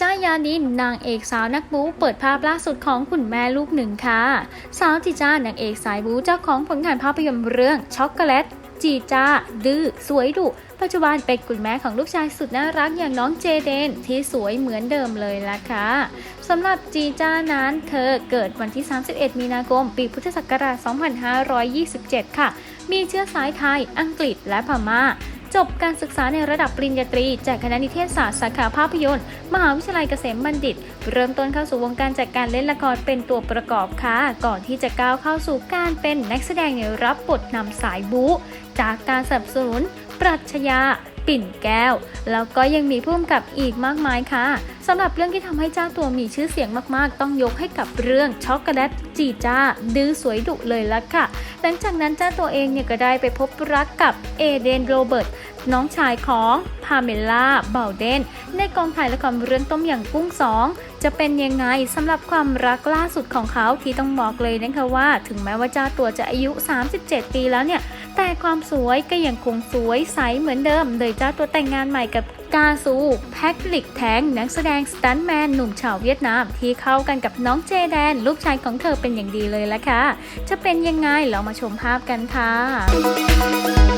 จ้ายานินนางเอกสาวนักบูเปิดภาพล่าสุดของคุณแม่ลูกหนึ่งค่ะ สาวจีจ้านางเอกสายบูเจ้าของผลงานภาพยนตร์เรื่องช็อกโกแลตจีจ้า ดื้อ สวยดุ ปัจจุบันเป็นคุณแม่ของลูกชายสุดน่ารักอย่างน้องเจเดน ที่สวยเหมือนเดิมเลยล่ะค่ะสำหรับจีจ้านั้นเธอเกิดวันที่ 31 มีนาคม ปีพุทธศักราช 2527 ค่ะ มีเชื้อสายไทย อังกฤษและพม่า จบการศึกษาในระดับปริญญาตรี จากคณะนิเทศศาสตร์สาขาภาพยนตร์ มหาวิทยาลัยเกษมบัณฑิต เริ่มต้นเข้าสู่วงการจากการเล่นละครเป็นตัวประกอบค่ะ ก่อนที่จะก้าวเข้าสู่การเป็นนักแสดงในรับบทนำสายบู๊จากการสนับสนุน ปรัชญาปิ่นแก้ว แล้วก็ยังมีผู้กำกับอีกมากมายค่ะสำหรับเรื่องที่ทำให้เจ้าตัวมีชื่อเสียงมากๆ ต้องยกให้กับเรื่องช็อกโกแลตจีจ้าดื้อสวยดุเลยละค่ะ หลังจากนั้นเจ้าตัวเองเนี่ยก็ได้ไปพบรักกับเอเดนโรเบิร์ตน้องชายของพาเมล่าเบลเดนในกองถ่ายละครเรื่องต้มอย่างกุ้งสองจะเป็นยังไงสำหรับความรักล่าสุดของเขาที่ต้องบอกเลยนะคะว่า ถึงแม้ว่าเจ้าตัวจะอายุ 37 ปีแล้วเนี่ย แต่ความสวยก็ยังคงสวยใสเหมือนเดิม โดยเจ้าตัวแต่งงานใหม่กับกาซูแพ็กลิกแทงนักแสดงสตันแมนหนุ่มชาวเวียดนาม ที่เข้ากันกับน้องเจแดน ลูกชายของเธอเป็นอย่างดีเลยละค่ะ จะเป็นยังไงเรามาชมภาพกันค่ะ